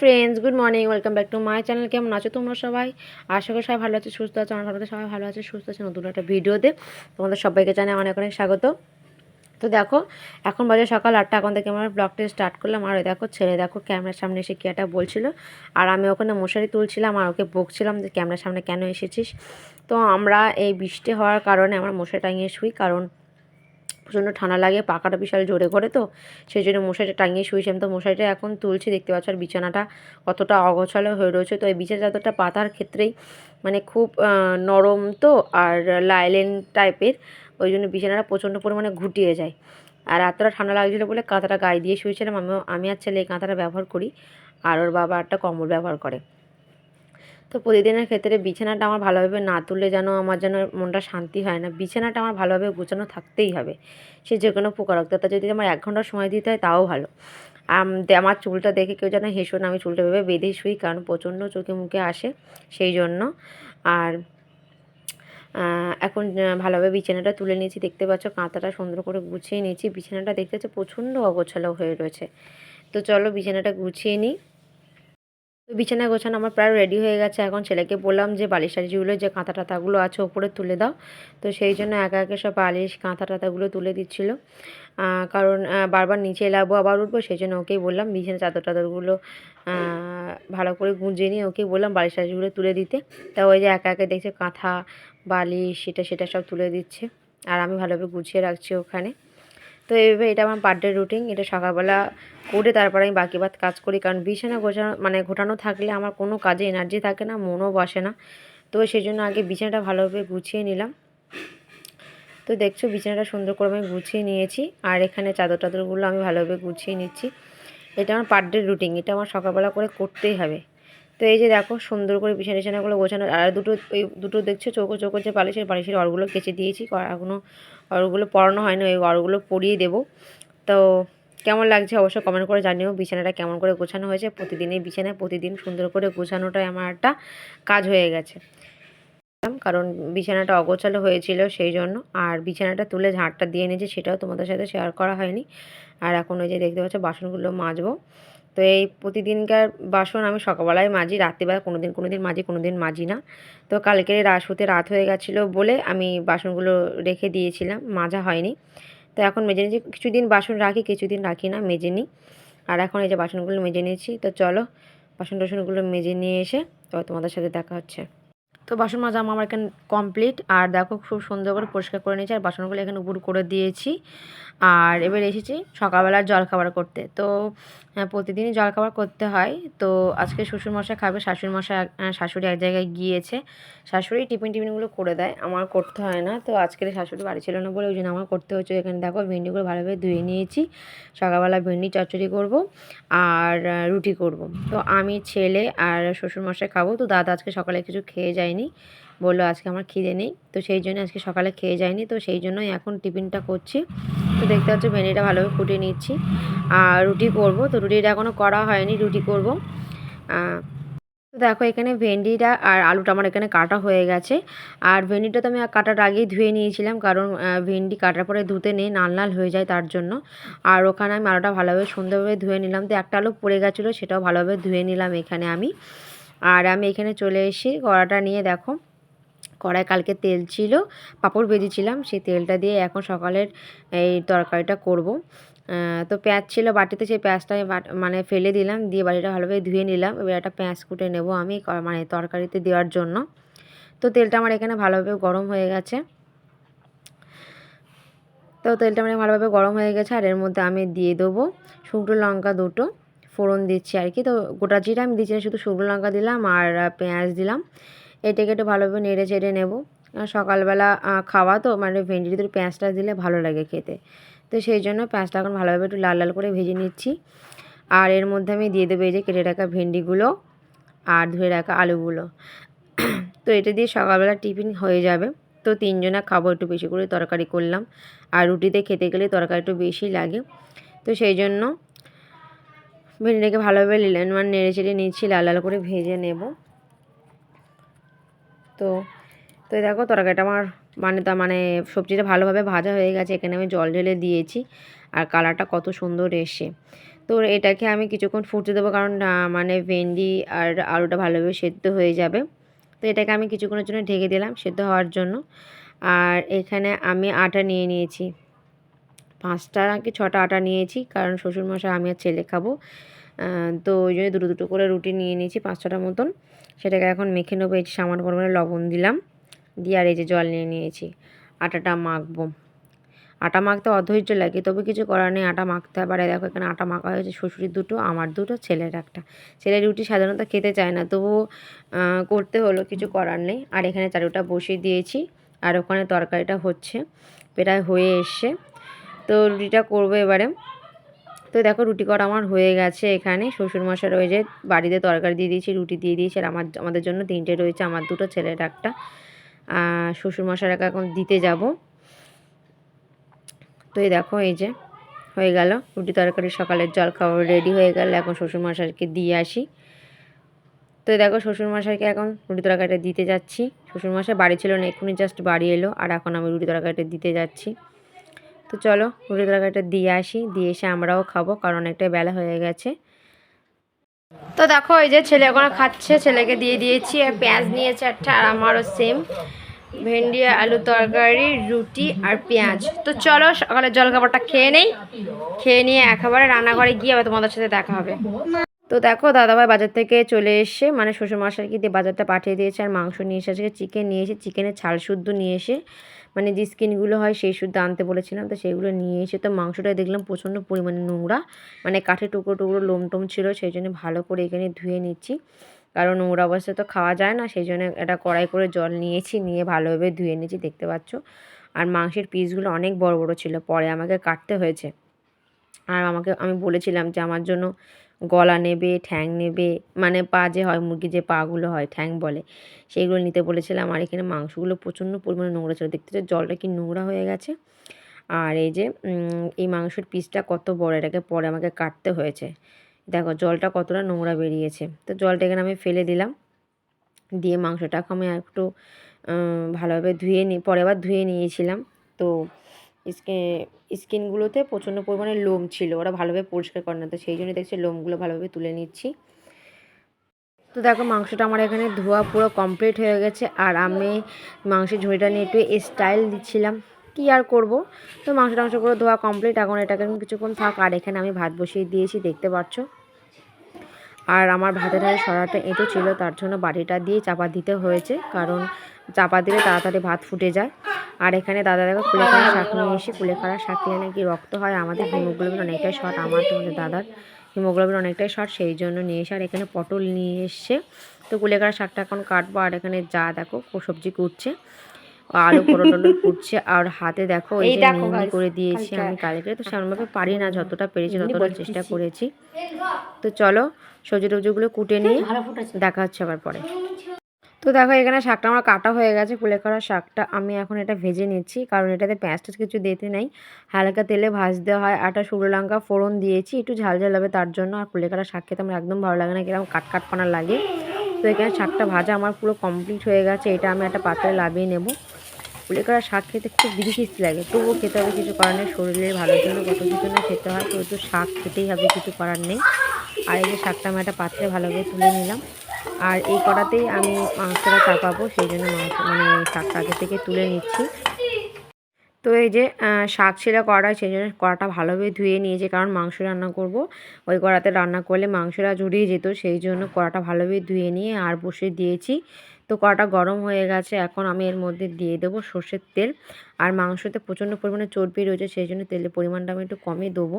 Friends good morning welcome back to my channel কেমন আছো তোমরা সবাই? আশা করি সবাই ভালো আছে, সুস্থ আছে, আমার ভালো সবাই ভালো আছে, সুস্থ আছে, নতুন একটা ভিডিওতে তোমাদের সবাইকে জানাই অনেক অনেক স্বাগত। তো দেখো, এখন বাজে সকাল আটটা, এখন থেকে আমার ব্লগটা স্টার্ট করলাম। আর দেখো, ছেলে দেখো ক্যামেরার সামনে এসে কি একটা বলছিল। আর আমি ওখানে মশারি তুলছিলাম, আর ওকে বকছিলাম যে ক্যামেরার সামনে কেন এসেছিস? তো আমরা এই বৃষ্টি হওয়ার কারণে আমার মশারি টাঙিয়ে শুই, কারণ প্রচণ্ড ঠান্ডা লাগে, পাখাটা বিশাল জোরে করে তো সেই জন্য মশারিটা টাঙিয়ে শুয়েছিলাম। তো মশারিটা এখন তুলছি, দেখতে পাচ্ছ আর বিছানাটা কতটা অগোছালো হয়ে রয়েছে। তো এই বিছানা চাদরটা পাতার ক্ষেত্রেই মানে খুব নরম তো আর লাইলেন টাইপের, ওই জন্য বিছানাটা প্রচণ্ড পরিমাণে ঘুটিয়ে যায়। আর এতটা ঠান্ডা লাগছিল বলে কাঁথাটা গায়ে দিয়ে শুয়েছিলাম। আমিও, আমি আর ছেলে এই কাঁথাটা ব্যবহার করি। আর ওর বাবা একটা কম্বল ব্যবহার করে। তো প্রতিদিনের ক্ষেত্রে বিছানাটা আমার ভালোভাবে না তুললে যেন আমার যেন মনটা শান্তি হয় না। বিছানাটা আমার ভালোভাবে গোছানো থাকতেই হবে। সে যে কোনো প্রকার তা যদি আমার এক ঘণ্টা সময় দিতে হয় তাও ভালো। আমার চুলটা দেখে কেউ যেন হেসো না, আমি চুলটা ভেবে বেঁধে শুই কারণ প্রচণ্ড চোখে মুখে আসে সেই জন্য। আর এখন ভালোভাবে বিছানাটা তুলে নিয়েছি। দেখতে পাচ্ছ কাঁথাটা সুন্দর করে গুছিয়ে নিয়েছি। বিছানাটা দেখতে পাচ্ছ প্রচণ্ড অগোছালো হয়ে রয়েছে। তো চলো বিছানাটা গুছিয়ে নিই। তো বিছানা গোছানো আমার প্রায় রেডি হয়ে গেছে। এখন ছেলেকে বললাম যে, বালিশ টালিশগুলো, যে কাঁথা টাথাগুলো আছে ওপরে তুলে দাও। তো সেই জন্য একা একে সব বালিশ, কাঁথা টাথাগুলো তুলে দিচ্ছিল। কারণ বারবার নিচে এলাবো, আবার উঠবো, সেই জন্য ওকেই বললাম, বিছানা চাদর টাদরগুলো ভালো করে গুঁজে নিয়ে ওকেই বললাম, বালিশ টালিশগুলো তুলে দিতে। তা ওই যে একা একে দেখছে কাঁথা, বালিশ, সেটা সেটা সব তুলে দিচ্ছে। আর আমি ভালোভাবে গুছিয়ে রাখছি ওখানে। তো এইভাবে এটা আমার বার্থডে রুটিন এটা সকালবেলা করে তারপরে আমি বাকি বাদ কাজ করি। কারণ বিছানা গোছানো মানে ঘোটানো থাকলে আমার কোনো কাজে এনার্জি থাকে না, মনও বসে না। তো সেই জন্য আগে বিছানাটা ভালোভাবে গুছিয়ে নিলাম। তো দেখছ, বিছানাটা সুন্দর করে আমি গুছিয়ে নিয়েছি। আর এখানে চাদর টাদরগুলো আমি ভালোভাবে গুছিয়ে নিচ্ছি। এটা আমার পার ডে রুটিন এটা আমার সকালবেলা করে করতেই হবে। তো এই যে দেখো, সুন্দর করে বিছানা বিছানাগুলো গোছানো। আর দুটো, ওই দুটো দেখছ, চৌকো চৌকো যে পালিশের পালিশের অরগুলো কেচে দিয়েছি। এখনও অরগুলো পরানো হয়নি, ওই অরগুলো পরিয়ে দেবো। তো কেমন লাগছে অবশ্যই কমেন্ট করে জানিও, বিছানাটা কেমন করে গোছানো হয়েছে প্রতিদিনই বিছানায় প্রতিদিন সুন্দর করে গোছানোটাই আমার একটা কাজ হয়ে গেছে। কারণ বিছানাটা অগোছালো হয়েছিল সেই জন্য, আর বিছানাটা তুলে ঝাঁটটা দিয়ে নিয়েছে, সেটাও তোমাদের সাথে শেয়ার করা হয়নি। আর এখন ওই যে দেখতে পাচ্ছ, বাসনগুলো মাজবো। তো এই প্রতিদিনকার বাসন আমি সকালবেলায় মাজি, রাত্রিবেলা কোনো দিন কোনো দিন মাজি কোনো দিন মাজি না। তো কালকের রাস হতে রাত হয়ে গেছিল বলে আমি বাসনগুলো রেখে দিয়েছিলাম, মাজা হয়নি। তো এখন মেজে নিয়েছি, কিছুদিন বাসন রাখি, কিছুদিন রাখি না, মেজে নিই। আর এখন এই যে বাসনগুলো মেজে নিয়েছি, তো চলো বাসন টাসনগুলো মেজে নিয়ে এসে তো তোমাদের সাথে দেখা হচ্ছে। তো বাসন মাজা আমার এখানে কমপ্লিট আর দেখো খুব সুন্দর করে পরিষ্কার করে নিয়েছি, আর বাসনগুলো এখানে উপর করে দিয়েছি। আর এবার এসেছি সকালবেলার জলখাবার করতে। তো প্রতিদিনই জলখাবার করতে হয়। তো আজকে শ্বশুরমশাই খাবে, শাশুড়িমশাই শাশুড়ি এক জায়গায় গিয়েছে। শাশুড়ি টিফিন টিফিনগুলো করে দেয়, আমার করতে হয় না। তো আজকের শাশুড়ি বাড়ি ছিল না বলে ওই জন্য আমার করতে হচ্ছে এখানে দেখো ভেন্ডিগুলো ভালোভাবে ধুয়ে নিয়েছি। সকালবেলা ভেন্ডি চচ্চড়ি করব, আর রুটি করব। তো আমি, ছেলে আর শ্বশুরমশাই খাব। তো দাদা আজকে সকালে কিছু খেয়ে যায়নি। বলল, আজকে আমার খিদে নেই। তো সেই জন্য আজকে সকালে খেয়ে যায়নি। তো সেই জন্যই এখন টিফিনটা করছি। তো দেখতে পাচ্ছ, ভেন্ডিটা ভালোভাবে ফুটিয়ে নিচ্ছি। আর রুটি করব। তো রুটিটা এখনও করা হয়নি, রুটি করব। তো দেখো, এখানে ভেন্ডিটা আর আলুটা আমার এখানে কাটা হয়ে গেছে। আর ভেন্ডিটা তো আমি কাটার আগেই ধুয়ে নিয়েছিলাম, কারণ ভেন্ডি কাটার পরে ধুতে নেই, নাল নাল হয়ে যায় তার জন্য। আর ওখানে আমি আলুটা ভালোভাবে সুন্দরভাবে ধুয়ে নিলাম। তো একটা আলু পড়ে গেছিল, সেটাও ভালোভাবে ধুয়ে নিলাম এখানে আমি। আর আমি এখানে চলে এসেছি, কড়াটা নিয়ে দেখো। কড়াই কালকে তেল ছিল, পাঁপড় ভেজেছিলাম, সেই তেলটা দিয়ে এখন সকালের এই তরকারিটা করব। তো পেঁয়াজ ছিল বাটিতে, সেই পেঁয়াজটা মানে ফেলে দিলাম, দিয়ে বাড়িটা ভালোভাবে ধুয়ে নিলাম। এবার একটা পেঁয়াজ কুটে নেব আমি মানে তরকারিতে দেওয়ার জন্য। তো তেলটা আমার এখানে ভালোভাবে গরম হয়ে গেছে। তো তেলটা মানে ভালোভাবে গরম হয়ে গেছে, আর এর মধ্যে আমি দিয়ে দেবো শুকনো লঙ্কা দুটো। ফোড়ন দিচ্ছি আর কি। তো গোটা জিরা আমি দিচ্ছি না, শুধু শুকনো লঙ্কা দিলাম আর পেঁয়াজ দিলাম। এটাকে একটু ভালোভাবে নেড়ে চেড়ে নেব। সকালবেলা খাওয়া তো মানে ভেন্ডির ভিতরে পেঁয়াজটা দিলে ভালো লাগে খেতে। তো সেই জন্য পেঁয়াজটা এখন ভালোভাবে একটু লাল লাল করে ভেজে নিচ্ছি। আর এর মধ্যে আমি দিয়ে দেবো এই যে কেটে রাখা ভেন্ডিগুলো আর ধুয়ে রাখা আলুগুলো। তো এটা দিয়ে সকালবেলা টিফিন হয়ে যাবে। তো তিনজনা খাব, একটু বেশি করে তরকারি করলাম। আর রুটিতে খেতে গেলে তরকারি একটু বেশি লাগে। তো সেই জন্য ভেন্ডিটাকে ভালোভাবে মানে নেড়ে চেড়ে নিচ্ছি, লাল লাল করে ভেজে নেব। তো তো দেখো তরকারিটা আমার মানে তা মানে সবজিটা ভালোভাবে ভাজা হয়ে গেছে, এখানে আমি জল ঢেলে দিয়েছি আর কালারটা কত সুন্দর এসে তো এটাকে আমি কিছুক্ষণ ফুটতে দেবো কারণ মানে ভেন্ডি আর আলুটা ভালোভাবে সেদ্ধ হয়ে যাবে। তো এটাকে আমি কিছুক্ষণের জন্য ঢেকে দিলাম সেদ্ধ হওয়ার জন্য। আর এখানে আমি আটা নিয়ে নিয়েছি। পাঁচটা কি ছটা আটা নিয়েছি কারণ শ্বশুরমশাই আমি আর ছেলে খাব। তো ওই জন্য দুটো দুটো করে রুটি নিয়ে নিয়েছি পাঁচ ছটার মতন। সেটাকে এখন মেখে নেব। এই সামান্য পরিমাণে লবণ দিলাম দিয়ে আর এই যে জল নিয়ে নিয়েছি। আটাটা মাখবো। আটা মাখতে অধৈর্য লাগে তবে কিছু করার নেই। আটা মাখতে হবে দেখো এখানে আটা মাখা হয়েছে শ্বশুরের দুটো আমার দুটো ছেলের একটা। ছেলের রুটি সাধারণত খেতে চায় না আহ, করতে হলো কিছু করার নেই। আর এখানে চারুটা বসিয়ে দিয়েছি। আর ওখানে তরকারিটা হচ্ছে প্রায় হয়ে এসছে। তো রুটিটা করব এবারে। তো দেখো রুটি করা আমার হয়ে গেছে এখানে। শ্বশুরমশাই রয়েছে বাড়িতে তরকারি দিয়ে দিয়েছি, রুটি দিয়ে দিয়েছি, আর আমার আমাদের জন্য তিনটে রয়েছে, আমার দুটো, ছেলের একটা। আর শ্বশুরমশাইকে এখন দিতে যাব। তো এই দেখো এই যে হয়ে গেল। রুটি তরকারি সকালের জল খাবার রেডি হয়ে গেল। এখন শ্বশুরমশাইকে দিয়ে আসি। তো দেখো শ্বশুরমশাইকে এখন রুটি তরকারিটা দিতে যাচ্ছি। শ্বশুরমশাই বাড়ি ছিল না, এক্ষুনি জাস্ট বাড়ি এলো, আর এখন আমি রুটি তরকারিটা দিতে যাচ্ছি। তো চলো রুটি তরকারিটা দিয়ে আসি, দিয়ে এসে আমরাও খাব, কারণ অনেকটা বেলা হয়ে গেছে। তো দেখো, এই যে ছেলে এখন খাচ্ছে, ছেলেকে দিয়ে দিয়েছি, আর পেঁয়াজ নিয়েছে একটা, আর আমারও সেম ভেন্ডি, আলু তরকারি, রুটি আর পেঁয়াজ। তো চলো সকালে জলখাবারটা খেয়ে নেই। খেয়ে নিয়ে একেবারে রান্নাঘরে গিয়ে আবার তোমাদের সাথে দেখা হবে। তো দেখো, দাদাভাই বাজার থেকে চলে এসে মানে শ্বশুরমশাইকে দিয়ে বাজারটা পাঠিয়ে দিয়েছে, আর মাংস নিয়ে এসে আজকে চিকেন নিয়ে এসে চিকেনের ছাল শুদ্ধ নিয়ে এসে মানে যে স্কিনগুলো হয় সেই শুদ্ধ আনতে বলেছিলাম, তো সেগুলো নিয়ে এসে তো মাংসটা দেখলাম প্রচণ্ড পরিমাণে নোংরা মানে কাঠে টুকরো টুকরো লোম টোম ছিল, সেই জন্য ভালো করে এখানে ধুয়ে নিচ্ছি। কারণ নোংরা অবস্থায় তো খাওয়া যায় না, সেই জন্য একটা কড়াই করে জল নিয়েছি, নিয়ে ভালোভাবে ধুয়ে নিয়েছি, দেখতে পাচ্ছ। আর মাংসের পিসগুলো অনেক বড় বড় ছিল, পরে আমাকে কাটতে হয়েছে। আর আমাকে, আমি বলেছিলাম যে আমার জন্য গলা নেবে, ঠ্যাং নেবে মানে পা যে হয় মুরগির যে পাগুলো হয়, ঠ্যাং বলে, সেইগুলো নিতে বলেছিলাম। আর এখানে মাংসগুলো প্রচণ্ড পরিমাণে নোংরা ছিল। দেখতে জলটা কি নোংরা হয়ে গেছে। আর এই যে এই মাংসের পিসটা কত বড়, এটাকে পরে আমাকে কাটতে হয়েছে। দেখো, জলটা কতটা নোংরা বেরিয়েছে। তো জলটা এখানে আমি ফেলে দিলাম। দিয়ে মাংসটাকে আমি একটু ভালোভাবে ধুয়ে নিই পরে আবার ধুয়ে নিয়েছিলাম। তো স্কিনগুলোতে প্রচণ্ড পরিমাণে লোম ছিল। ওরা ভালোভাবে পরিষ্কার করে না, তো সেই জন্য দেখছি লোমগুলো ভালোভাবে তুলে নিচ্ছি। তো দেখো, মাংসটা আমার এখানে ধোয়া পুরো কমপ্লিট হয়ে গেছে। আর আমি মাংসের ঝুড়িটা নিয়ে একটু স্টাইল দিচ্ছিলাম। কি আর করব? তো মাংস টাংস করে ধোয়া কমপ্লিট এখন এটাকে কিছুক্ষণ থাক। আর এখানে আমি ভাত বসিয়ে দিয়েছি, দেখতে পাচ্ছ? আর আমার ভাতের ধারে সরাটা এঁটো ছিল, তার জন্য বাটিটা দিয়ে চাপা দিতে হয়েছে। কারণ চাপা দিলে তাড়াতাড়ি ভাত ফুটে যায়। আর এখানে দাদা দেখো কুলেখাড়া শাক নিয়ে এসে কুলেখাড়া শাক নিয়ে নাকি রক্ত হয়। আমাদের হিমোগ্লোবিন অনেকটাই শর্ট আমার তোমাদের দাদার হিমোগ্লোবিন অনেকটাই শর্ট সেই জন্য নিয়ে এসে আর এখানে পটল নিয়ে এসছে তো কুলেখাড়া শাকটা এখন কাটবো। আর এখানে যা দেখো সবজি কুটছে আলু পরোটল কুটছে আর হাতে দেখো এই যে মেহেন্দি করে দিয়েছি আমি কালকে। তো সেমনভাবে পারি না যতটা পেরেছি ততটা চেষ্টা করেছি। তো চলো সবজি টবজিগুলো কুটে নিয়ে দেখা হচ্ছে আবার পরে। তো দেখো এখানে শাকটা আমার কাটা হয়ে গেছে কুলেখাড়া শাকটা আমি এখন এটা ভেজে নিচ্ছি, কারণ এটাতে পেঁয়াজ টেঁয়াজ কিছু দিতে নেই। হালকা তেলে ভাজতে হয় আটা শুকনো লঙ্কা ফোড়ন দিয়েছি, একটু ঝাল ঝাল হবে তার জন্য, আর কুলেখাড়া শাক খেতে আমার একদম ভালো লাগে না কীরকম কাট কাটপানা লাগে। তো এখানে শাকটা ভাজা আমার পুরো কমপ্লিট হয়ে গেছে, এটা আমি একটা পাত্রে লাভিয়ে নেব। কুলেখাড়া শাক খেতে খুব বিরিখিস্তি লাগে, তবুও খেতে হবে, কিছু করার নেই, শরীরের ভালোর জন্য কত কিছু না খেতে হয়, তো শাক খেতেই হবে, কিছু করার নেই। আর এই যে শাকটা আমি একটা পাত্রে ভালোভাবে তুলে নিলাম। আর এই কড়াতেই আমি মাংসটা চাপাবো, সেই জন্য মাংস মানে শাকটা আগে থেকে তুলে নিচ্ছি। তো এই যে শাক ছিল কড়াই সেই জন্য কড়াটা ভালোভাবে ধুয়ে নিয়েছি, কারণ মাংস রান্না করব। ওই কড়াতে রান্না করলে মাংসটা জড়িয়ে যেত, সেই জন্য কড়াটা ভালোভাবে ধুয়ে নিয়ে আর বসে দিয়েছি। তো কড়াটা গরম হয়ে গেছে, এখন আমি এর মধ্যে দিয়ে দেবো সর্ষের তেল। আর মাংসতে প্রচণ্ড পরিমাণে চর্বি রয়েছে, সেই জন্য তেলের পরিমাণটা আমি একটু কমই দেবো।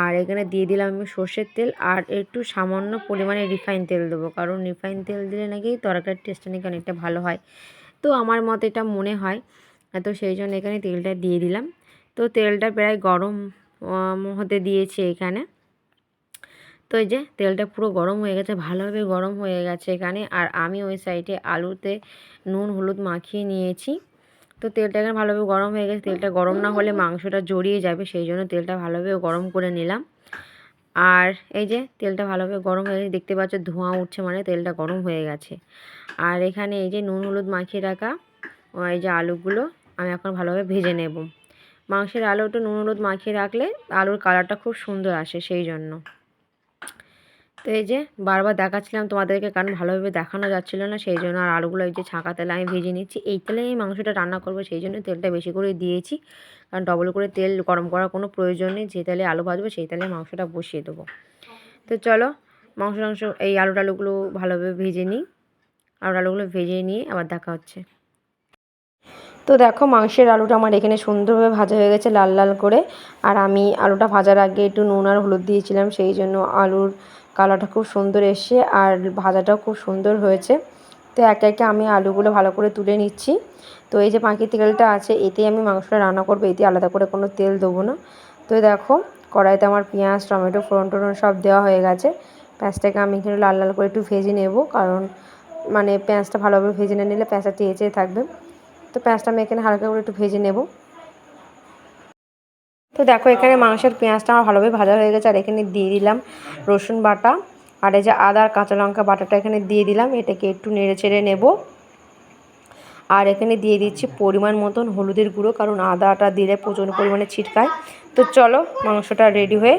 আর এখানে দিয়ে দিলাম আমি সর্ষের তেল আর একটু সামান্য পরিমাণে রিফাইন তেল দেবো। কারণ রিফাইন তেল দিলে নাকি তরকারির টেস্টটা নাকি অনেকটা ভালো হয়। তো আমার মতে এটা মনে হয়। তো সেই জন্য এখানে তেলটা দিয়ে দিলাম। তো তেলটা প্রায় গরম হতে দিয়েছি এখানে। তো এই যে তেলটা পুরো গরম হয়ে গেছে, ভালোভাবে গরম হয়ে গেছে এখানে। আর আমি ওই সাইডে আলুতে নুন, হলুদ মাখিয়ে নিয়েছি। তো তেলটা এখানে ভালোভাবে গরম হয়ে গেছে। তেলটা গরম না হলে মাংসটা জড়িয়ে যাবে, সেই জন্য তেলটা ভালোভাবে গরম করে নিলাম। আর এই যে তেলটা ভালোভাবে গরম হয়ে গেছে, দেখতে পাচ্ছ ধোঁয়া উঠছে মানে তেলটা গরম হয়ে গেছে। আর এখানে এই যে নুন হলুদ মাখিয়ে রাখা এই যে আলুগুলো আমি এখন ভালোভাবে ভেজে নেব। মাংসের আলু একটু নুন হলুদ মাখিয়ে রাখলে আলুর কালারটা খুব সুন্দর আসে সেই জন্য। তো এই যে বারবার দেখাচ্ছিলাম তোমাদেরকে, কারণ ভালোভাবে দেখানো যাচ্ছিল না, সেই জন্য আর আলুগুলো এই যে ছাঁকা তেলে আমি ভেজে নিচ্ছি। এই তেলে আমি মাংসটা রান্না করব, সেই জন্য তেলটা বেশি করে দিয়েছি। কারণ ডবল করে তেল গরম করার কোনো প্রয়োজন নেই, যে তেলে আলু ভাজবো সেই তেলে মাংসটা বসিয়ে দেবো। তো চলো মাংস টাংস, এই আলু টালুগুলো ভালোভাবে ভেজে নিই। আলু টালুগুলো ভেজে নিয়ে আবার দেখা হচ্ছে। তো দেখো মাংসের আলুটা আমার এখানে সুন্দরভাবে ভাজা হয়ে গেছে লাল লাল করে। আর আমি আলুটা ভাজার আগে একটু নুন আর হলুদ দিয়েছিলাম, সেই জন্য আলুর কালারটা খুব সুন্দর এসছে আর ভাজাটাও খুব সুন্দর হয়েছে। তো একে একে আমি আলুগুলো ভালো করে তুলে নিচ্ছি। তো এই যে পাখি তেলটা আছে, এতেই আমি মাংসটা রান্না করব এতে আলাদা করে কোনো তেল দেবো না। তো দেখো, কড়াইতে আমার পেঁয়াজ, টমেটো, ফোড়ন টোড়ন সব দেওয়া হয়ে গেছে। পেঁয়াজটাকে আমি এখানে লাল লাল করে একটু ভেজে নেব, কারণ মানে পেঁয়াজটা ভালোভাবে ভেজে না নিলে পেঁয়াজটা চেয়ে চেয়ে থাকবে। তো পেঁয়াজটা আমি এখানে হালকা করে একটু ভেজে নেব। তো দেখো, এখানে মাংসের পেঁয়াজটা আমার ভালোভাবে ভাজা হয়ে গেছে, আর এখানে দিয়ে দিলাম রসুন বাটা, আর এই যে আদা আর কাঁচা লঙ্কা বাটাটা এখানে দিয়ে দিলাম, এটাকে একটু নেড়ে চেড়ে নেব। আর এখানে দিয়ে দিচ্ছি পরিমাণ মতন হলুদের গুঁড়ো, কারণ আদাটা দিলে প্রচুর পরিমাণে ছিটকায়। তো চলো, মাংসটা রেডি হয়ে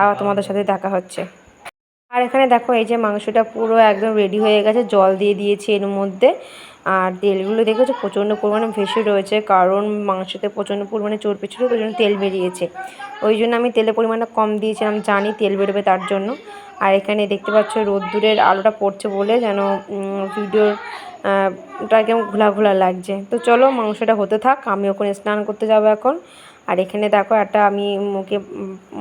আবার তোমাদের সাথে দেখা হচ্ছে। আর এখানে দেখো, এই যে মাংসটা পুরো একদম রেডি হয়ে গেছে, জল দিয়ে দিয়েছি এর মধ্যে। আর তেলগুলো দেখেছ, প্রচণ্ড পরিমাণে ভেসে রয়েছে, কারণ মাংসতে প্রচণ্ড পরিমাণে চর্বি ছিল ওই জন্য তেল বেরিয়েছে। ওই জন্য আমি তেলের পরিমাণটা কম দিয়েছিলাম, জানি তেল বেরোবে তার জন্য। আর এখানে দেখতে পাচ্ছ, রোদ্দুরের আলোটা পড়ছে বলে যেন ভিডিওর ওটা কেমন ঘোলা ঘোলা লাগছে। তো চলো, মাংসটা হতে থাক আমি ওখানে স্নান করতে যাব এখন। আর এখানে দেখো একটা আমি মুখে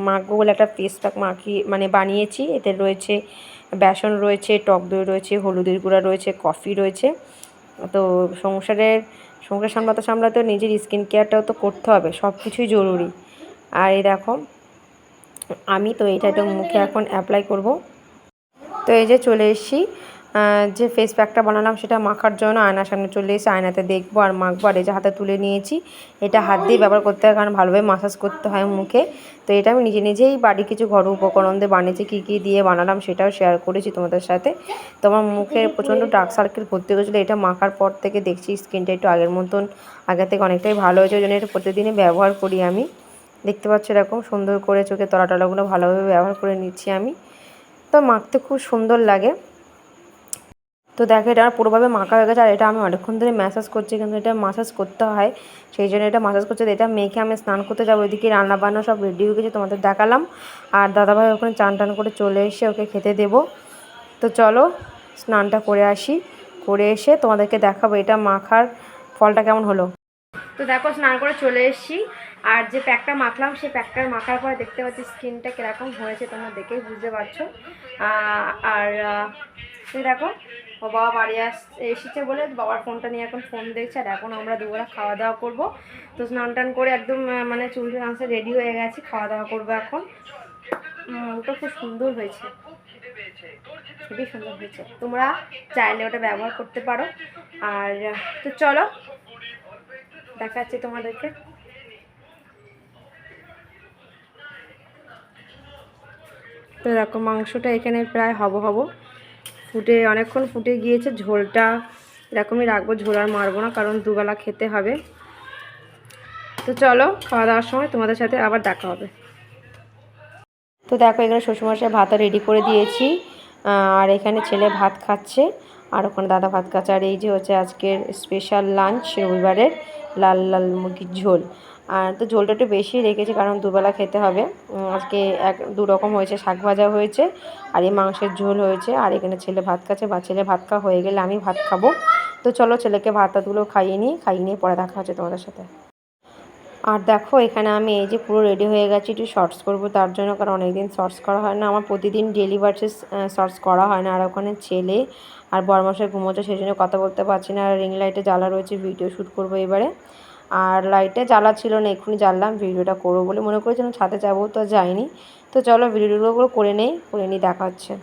মাখবো বলে একটা ফেস প্যাক মাখিয়ে মানে বানিয়েছি। এতে রয়েছে বেসন রয়েছে, টক দই রয়েছে, হলুদের গুঁড়া রয়েছে কফি রয়েছে। তো সংসারের, সংসার সামলাতে সামলাতে নিজের স্কিন কেয়ারটাও তো করতে হবে সব কিছুই জরুরি। আর এই দেখো, আমি তো এটা একটা মুখে এখন অ্যাপ্লাই করব। তো এই যে চলে এসেছি। যে ফেস প্যাকটা বানালাম সেটা মাখার জন্য আয়নার সামনে চলে এসে আয়নাতে দেখব আর মাখবো। আর এই যে হাতে তুলে নিয়েছি এটা হাত দিয়ে ব্যবহার করতে হয় কারণ ভালোভাবে মাসাজ করতে হয় মুখে। তো এটা আমি নিজে নিজেই বাড়ি কিছু ঘরোয়া উপকরণ দিয়ে বানিয়েছি কী কী দিয়ে বানালাম সেটাও শেয়ার করেছি তোমাদের সাথে। তো আমার মুখে প্রচণ্ড ডার্ক সার্কেল ভর্তি হয়েছিলো এটা মাখার পর থেকে দেখছি স্কিনটা একটু আগের মতন আগে থেকে অনেকটাই ভালো হয়েছে। ওই জন্য এটা প্রতিদিনই ব্যবহার করি আমি। দেখতে পাচ্ছ এরকম সুন্দর করে চোখে তলাটলাগুলো ভালোভাবে ব্যবহার করে নিচ্ছি আমি। তো মাখতে খুব সুন্দর লাগে। তো দেখো এটা আমার পুরোভাবে মাখা হয়ে গেছে, আর এটা আমি অনেকক্ষণ ধরে ম্যাসাজ করছি, কিন্তু এটা মাসাজ করতে হয়। সেই জন্য এটা মাসাজ করছে, এটা মেখে আমি স্নান করতে যাব, ওইদিকে রান্নাবান্না সব রেডি হয়ে গেছে, তোমাদের দেখালাম। আর দাদাভাই ওখানে চান টান করে চলে এসে ওকে খেতে দেবো। তো চলো, স্নানটা করে আসি। করে এসে তোমাদেরকে দেখাবো এটা মাখার ফলটা কেমন হলো। তো দেখো, স্নান করে চলে এসেছি। আর যে প্যাকটা মাখলাম, সেই প্যাকটা মাখার পরে দেখতে পাচ্ছি স্কিনটা কীরকম হয়েছে, তোমরা দেখেই বুঝতে পারছ। আর দেখো, ও বাবা বাড়ি আস, এসেছে বলে বাবার ফোনটা নিয়ে এখন ফোন দেখছে, আর এখন আমরা দুবেলা খাওয়া দাওয়া করব। তো স্নান টান করে একদম মানে চুল টুল রেডি হয়ে গেছি খাওয়া দাওয়া করব এখন। ওটা খুব সুন্দর হয়েছে। খুবই সুন্দর হয়েছে। তোমরা চাইলে ওটা ব্যবহার করতে পারো। আর, তো চলো, দেখাচ্ছি তোমাদেরকে। তো দেখো, মাংসটা এখানে প্রায় হব হব। ফুটে, অনেকক্ষণ ফুটে গিয়েছে, ঝোলটা এরকমই রাখব, ঝোল আর মারবো না, কারণ দুবেলা খেতে হবে। তো চলো, খাওয়া দাওয়ার সময় তোমাদের সাথে আবার দেখা হবে। তো দেখো, এখানে শ্বশুরমশাই ভাতটা রেডি করে দিয়েছি। আর এখানে ছেলে ভাত খাচ্ছে। আর ওখানে দাদা ভাত খাচ্ছে। আর এই যে হচ্ছে আজকের স্পেশাল লাঞ্চ রবিবারের লাল লাল মুরগির ঝোল। আর তো ঝোলটা একটু বেশি রেখেছি, কারণ দুবেলা খেতে হবে। আজকে এক, দু রকম হয়েছে, শাক ভাজা হয়েছে আর এই মাংসের ঝোল হয়েছে। আর এখানে ছেলে ভাত খাচ্ছে, বা ছেলে ভাত খাওয়া হয়ে গেলে আমি ভাত খাব। তো চলো ছেলেকে ভাত ভাতগুলো খাইয়ে নিই, খাইয়ে নিয়ে পরে দেখা হচ্ছে তোমাদের সাথে। আর দেখো, এখানে আমি এই যে পুরো রেডি হয়ে গেছি, একটু শর্টস করব তার জন্য, কারণ অনেকদিন শর্টস করা হয় না। আমার প্রতিদিন ডেলি বার্সেস শর্টস করা হয় না। আর ওখানে ছেলে আর বড় বরমাসে ঘুমোচ্ছে, সেই জন্য কথা বলতে পারছি না। আর রিং লাইটে জ্বালা রয়েছে ভিডিও শ্যুট করব এবারে। আর লাইটটা জ্বালা ছিল না, এক্ষুনি জ্বাললাম, ভিডিওটা করব বলে মনে করেছিলাম ছাদে যাব তো যাইনি। তো চলো ভিডিওগুলো করে নেই, করে নিই, দেখা হচ্ছে।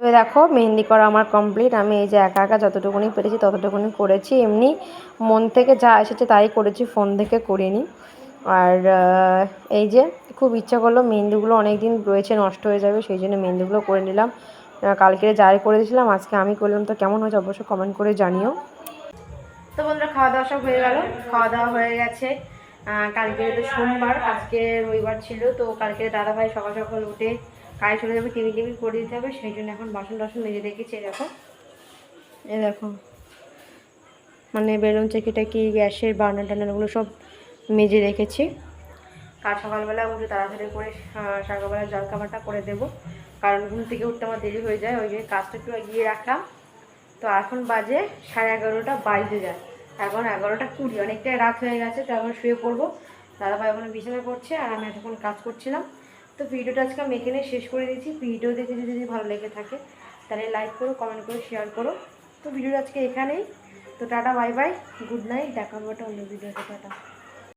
তো দেখো, মেহেন্দি করা আমার কমপ্লিট আমি এই যে একা একা যতটুকুনি পেরেছি ততটুকুনি করেছি। এমনি মন থেকে যা এসেছে তাই করেছি ফোন থেকে করিনি। আর এই যে খুব ইচ্ছা করল মেহেন্দিগুলো অনেক দিন রয়েছে, নষ্ট হয়ে যাবে, সেই জন্য মেহেন্দিগুলো করে নিলাম। কালকে যাই করে দিয়েছিলাম, আজকে আমি করলাম। তো কেমন হয়েছে অবশ্যই কমেন্ট করে জানিও। তো বন্ধুরা খাওয়া দাওয়া সব হয়ে গেল। খাওয়া দাওয়া হয়ে গেছে। কালকে তো সোমবার, আজকে রবিবার ছিল, তো কালকে দাদাভাই সকাল সকাল উঠে কাজে চলে যাবে টিভি টিভি করে দিতে হবে, সেই জন্য এখন বাসন টাসন মেজে রেখেছি, এই দেখো। এ দেখো। মানে বেলুন চেকি টেকি গ্যাসের বার্নার টার্নারগুলো সব মেজে রেখেছি। কাল সকালবেলা উঠে তাড়াতাড়ি করে সকালবেলা জল খাবারটা করে দেবো। কারণ ঘুম থেকে উঠতে আমার দেরি হয়ে যায়, ওই জন্য কাজটা একটু এগিয়ে রাখলাম। তো এখন বাজে সাড়ে এগারোটা বাজতে যায় এখন এগারোটা কুড়ি, অনেকটাই রাত হয়ে গেছে, তো এখন শুয়ে পড়ব। দাদাভাই ওখানে বিছানা করছে আর আমি এতক্ষণ কাজ করছিলাম। তো ভিডিওটা আজকে আমি এখানে শেষ করে দিচ্ছি ভিডিও দেখে যদি যদি ভালো লেগে থাকে, তাহলে লাইক করো কমেন্ট করো শেয়ার করো। তো ভিডিওটা আজকে এখানেই। তো tata bye bye good night দেখা হবে অন্য ভিডিওতে, টাটা।